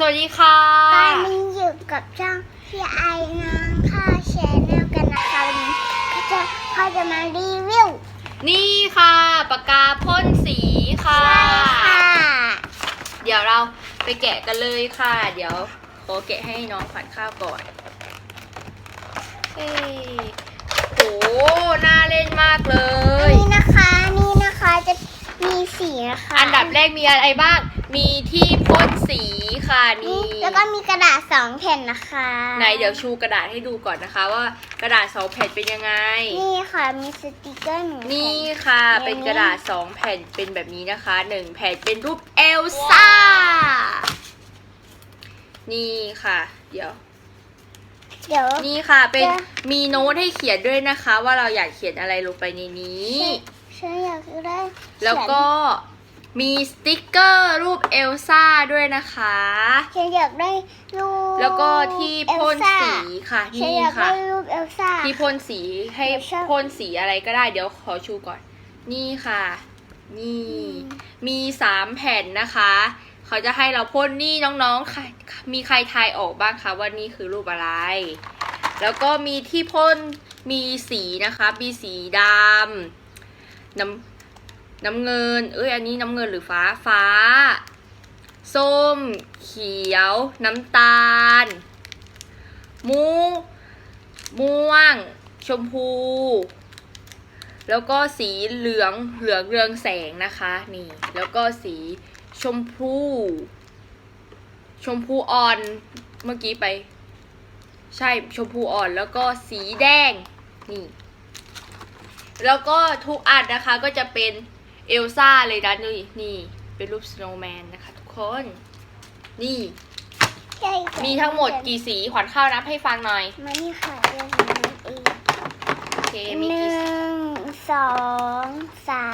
สวัสดีค่ะตอนนี้อยู่กับช่องพี่ไอ้น้องข้าวแชนแนลกันนะคะวันนี้เขาจะเขาจะมารีวิว นี่ค่ะปากกาพ่นสีค่ะ ใช่ค่ะ เดี๋ยวเราไปแกะกันเลยค่ะ เดี๋ยวขอแกะให้น้องขวัญข้าวก่อนเอ้ยโอ้น่าเล่นมากเลอันยนี้นะคะ นี่นะคะจะมีสีนะคะ อันดับแรกมีอะไรบ้าง มีที่พ่นสีค่ะนี่นี่แล้วก็มีกระดาษสองแผ่นนะคะไหนเดี๋ยวชูกระดาษให้ดูก่อนนะคะ ว่ากระดาษสองแผ่นเป็นยังไง นี่ค่ะมีสติกเกอร์หนึ่งนี่แผ่นค่ะอย่างนี้เป็นกระดาษสองแผ่นเป็นแบบนี้นะคะหนึ่งแผ่นเป็นรูปเอลซ่านี่ค่ะ เดี๋ยวเดี๋ยวนี่ค่ะเป็นจะมีโน้ตให้เขียนด้วยนะคะ ว่าเราอยากเขียนอะไรลงไปในนี้ฉันอยากได้แล้วก็ มีสติกเกอร์รูปเอลซ่าด้วยนะคะ ฉันอยากได้รูปแล้วก็ที่พ่นเอลซ่าสีค่ะฉันนี่อยากค่ะได้รูปเอลซ่า ที่พ่นสีให้หนูชอบ พ่นสีอะไรก็ได้เดี๋ยวขอชูก่อน นี่ค่ะ นี่ มีสามแผ่นนะคะ เขาจะให้เราพ่นนี่น้องๆใครมีใครทายออกบ้างคะว่านี่คือรูปอะไร แล้วก็มีที่พ่นมีสีนะคะ มีสีดำน้ำ น้ำเงิน เอ้ย อันนี้น้ำเงินหรือฟ้า ฟ้า ส้ม เขียว น้ำตาล มูม่วง ชมพู แล้วก็สีเหลือง เหลืองเรืองแสงนะคะ นี่ แล้วก็สีชมพู ชมพูอ่อน เมื่อกี้ไป ใช่ ชมพูอ่อน แล้วก็สีแดง นี่แล้วก็ทุกอันนะคะก็จะเป็น เอลซ่าเลยนะนี่นี่ เป็นรูปสโนว์แมนนะคะทุกคน นี่ใช่ค่ะมีทั้งหมดกี่สีขวัญข้าวนับให้ฟังหน่อยมานี่ค่ะเดี๋ยวผมนับเองโอเคมีหกี่นึ่สีงสองสา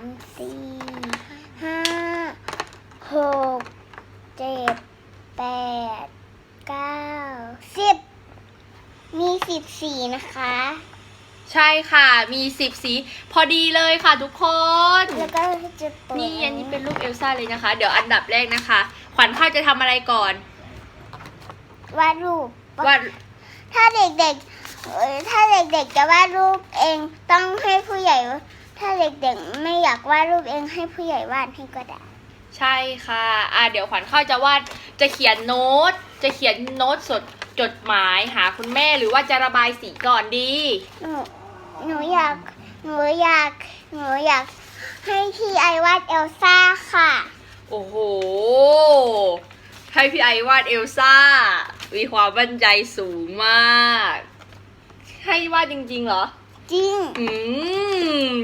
มสี่ห้าหกเจ็ดแปดเก้าสิบมีสิบสีนะคะ ใช่ค่ะ มีสิบสี พอดีเลยค่ะทุกคน แล้วก็จะเปิดนี่อันนี้เป็นรูปเอลซ่าเลยนะคะ เดี๋ยวอันดับแรกนะคะ ขวัญข้าวจะทำอะไรก่อน วาดรูปว่าถ้าเด็กๆเอ่อถ้าเด็กๆจะวาดรูปเองต้องให้ผู้ใหญ่ ถ้าเด็กๆไม่อยากวาดรูปเองให้ผู้ใหญ่วาดให้ก็ได้ ใช่ค่ะ อะเดี๋ยวขวัญข้าวจะวาด จะเขียนโน้ต จะเขียนโน้ตสดจดหมายหาคุณแม่หรือว่าจะระบายสีก่อนดี หนู หนูอยาก หนูอยาก หนูอยาก ให้พี่ไอวาดเอลซ่าค่ะ โอ้โห ให้พี่ไอวาดเอลซ่า มีความมั่นใจสูงมาก ให้วาดจริงๆเหรอ จริง อืม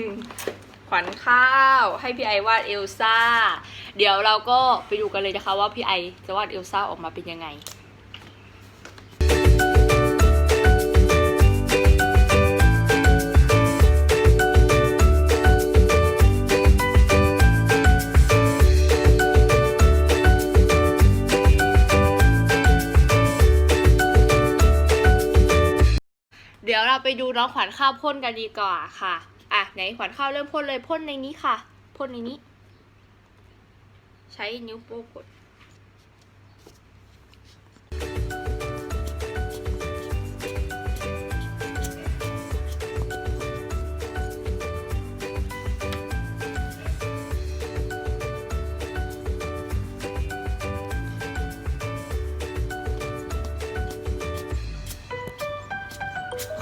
ขวัญข้าว ให้พี่ไอวาดเอลซ่า เดี๋ยวเราก็ไปดูกันเลยนะคะว่าพี่ไอจะวาดเอลซ่าออกมาเป็นยังไง เราไปดูน้องขวัญข้าวพ่นกันดีกว่าค่ะ อะไหนขวัญข้าวเริ่มพ่นเลยพ่นในนี้ค่ะพ่นในนี้ ใช้นิ้วโป้งกด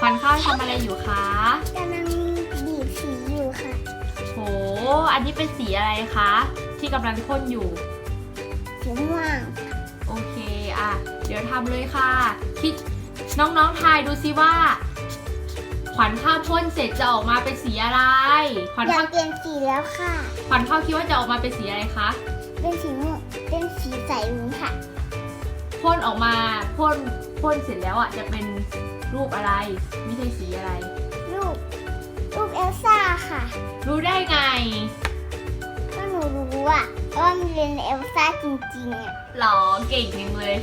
ขวัญข้าวทำอะไรอยู่คะกำลังบีบสีอยู่ค่ะ โห อันนี้เป็นสีอะไรคะ ที่กำลังพ่นอยู่ สีม่วงโอเคอะ เดี๋ยวทำเลยค่ะ คิดน้องๆทายดูซิว่า ขวัญข้าวพ่นเสร็จจะออกมาเป็นสีอะไร ขวัญอยาข้ากวเปลี่ยนสีแล้วค่ะ ขวัญข้าวคิดว่าจะออกมาเป็นสีอะไรคะ เป็นสีม่วงเป็นสีใสรุ้งค่ะ พ่นออกมาพ่นพ่นเสร็จแล้วอะจะเป็น รูปอะไร ไม่ใช่สีอะไร รูป รูปเอลซ่าค่ะรู้ได้ไง ก็หนูรู้อะว่ามันเป็นเอลซ่าจริงๆอะหรอเก่งจังเลย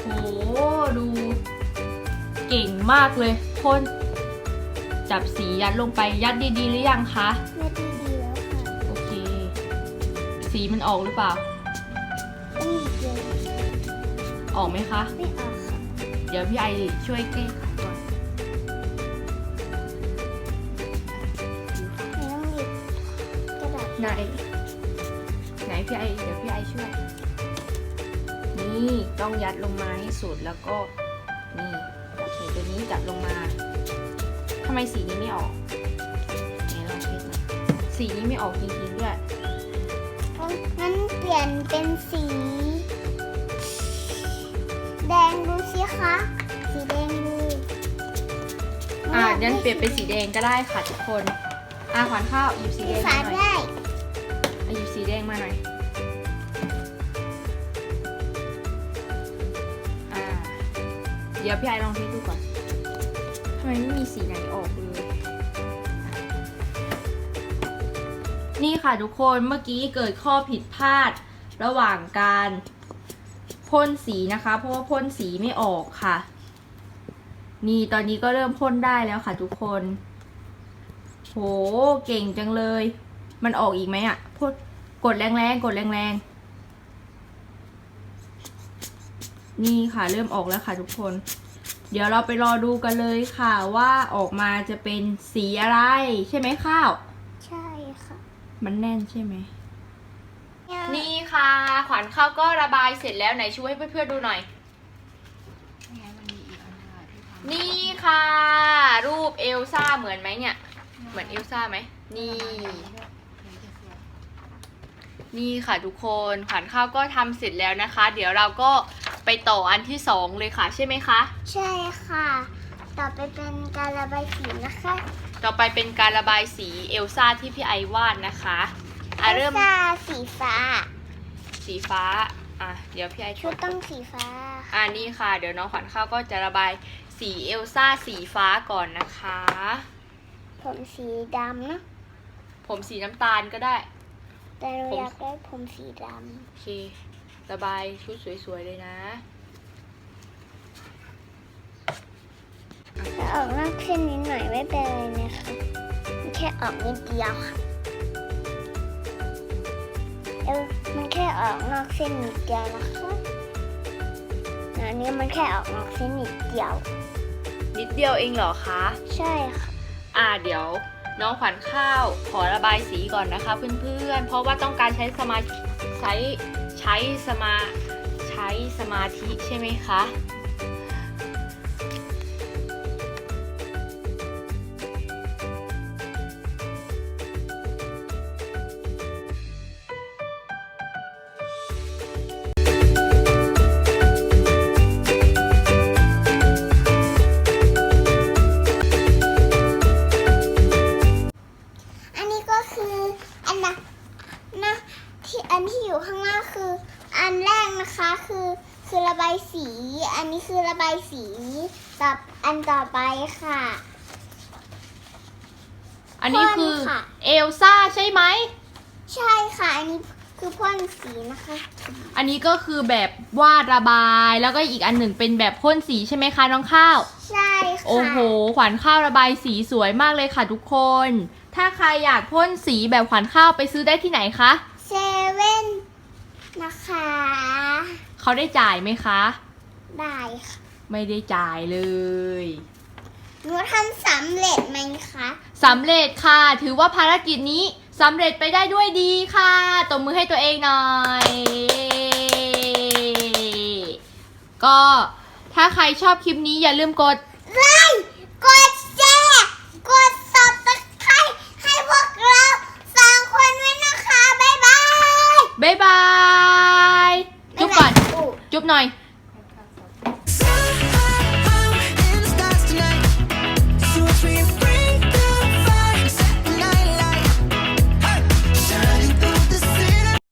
โห ดู เก่งมากเลยพ่นจับสียัดลงไปยัดดีๆ หรือยังคะ ไม่ดีดีแล้วค่ะสีมันออกหรือเปล่าต้ องหยิบเลยออกไหมคะ ไม่ออกค่ะเดี๋ยวพี่ไอช่วยแก้ไขก่อนไม่ต้องหยิบกระดาษไหน ไหนพี่ไอเดี๋ยวพี่ไอช่วย นี่ต้องยัดลงมาให้สุดแล้วก็ นี่จับใส่ตัวนี้จับลงมาทำไมสีนี้ไม่ออกไหนลองเช็คหนะสีนี้ไม่ออกจริงๆด้วย งั้นเปลี่ยนเป็นสี แดงดูสิคะ สีแดงดูอ่างั้นเปลี่ยนเป็นสีแดงก็ได้ค่ะทุกคน อ่าขวัญข้าวหยิบสีสีแดงฟ้ามาหน่อยได้อะหยิบสีแดงมาหน่อย อ่า เดี๋ยวพี่ไอลองเทสดูก่อนทำไมไม่มีสีไหนออกเลย นี่ค่ะทุกคน เมื่อกี้เกิดข้อผิดพลาดระหว่างการ พ่นสีนะคะ เพราะว่าพ่นสีไม่ออกค่ะ นี่ตอนนี้ก็เริ่มพ่นได้แล้วค่ะทุกคน โหเก่งจังเลย มันออกอีกไหมอะ่ะพ่นกดแรงๆกดแรงๆ นี่ค่ะเริ่มออกแล้วค่ะทุกคน เดี๋ยวเราไปรอดูกันเลยค่ะว่าออกมาจะเป็นสีอะไร ใช่ไหมข้าว ใช่ค่ะ มันแน่นใช่ไหม นี่ ค่ะ ขวัญข้าวก็ระบายเสร็จแล้วไหนช่วยให้เพื่อนๆดูหน่อยนี่ค่ะ รูปเอลซ่าเหมือนไหมเนี่ย เหมือนเอลซ่าไหมนี่ นี่ค่ะทุกคนขวัญข้าวก็ทำเสร็จแล้วนะคะ เดี๋ยวเราก็ไปต่ออันที่สองเลยค่ะใช่ไหมคะ ใช่ค่ะ ต่อไปเป็นการระบายสีนะคะต่อไปเป็นการระบายสีเอลซ่าที่พี่ไอวาดนะคะอะเริ่มอลซ่าสีฟ้า สีฟ้า อะ เดี๋ยวพี่ไอชุช่วดยต้องสีฟ้า อ่านี่ค่ะ เดี๋ยวน้องขวัญข้าวก็จะระบายสีเอลซ่าสีฟ้าก่อนนะคะ ผมสีดำนะผมสีน้ำตาลก็ได้ แต่เราผมอยากได้ผมสีดโอเค ระบายชุดสวยๆเลยนะำถ้าออกนอกเส้นนิดหน่อยไม่เป็นไรนะคะมันแค่ออกนิดเดียวค่ะเออมันแค่ออกนอกเส้นนิดเดียวนะคะอันนี้มันแค่ออกนอกเส้นนิดเดียว นิดเดียวเองเหรอคะ ใช่ค่ะ อ่าเดี๋ยวน้องขวัญข้าวขอระบายสีก่อนนะคะเพื่อนๆ เพราะว่าต้องการใช้สมาใช้ใช้สมาใช้สมาธิใช่ไหมคะ คือคือระบายสี อันนี้คือระบายสีต่ออันต่อไปค่ะ อันนี้คือพ่นค่ะ เอลซ่าใช่ไหม ใช่ค่ะ อันนี้คือพ่นสีนะคะ อันนี้ก็คือแบบวาดระบายแล้วก็อีกอันหนึ่งเป็นแบบพ่นสีใช่ไหมคะน้องข้าว ใช่ค่ะโอ้โห ขวัญข้าวระบายสีสวยมากเลยค่ะทุกคน ถ้าใครอยากพ่นสีแบบขวัญข้าวไปซื้อได้ที่ไหนคะ เซเว่นนะคะ เขาได้จ่ายไหมคะ ได้ค่ะไม่ได้จ่ายเลยหนูทำสำเร็จไหมคะสำเร็จค่ะ ถือว่าภารกิจนี้สำเร็จไปได้ด้วยดีค่ะตบมือให้ตัวเองหน่อย ก็ถ้าใครชอบคลิปนี้อย่าลืมกด ไลค์กดแชร์กดซับสไครต์ให้พวกเราสองคนด้วยนะคะ บ๊ายบาย บ๊ายบาย จุ๊บก่อน บ๊ายบาย จุ๊บ หน่อย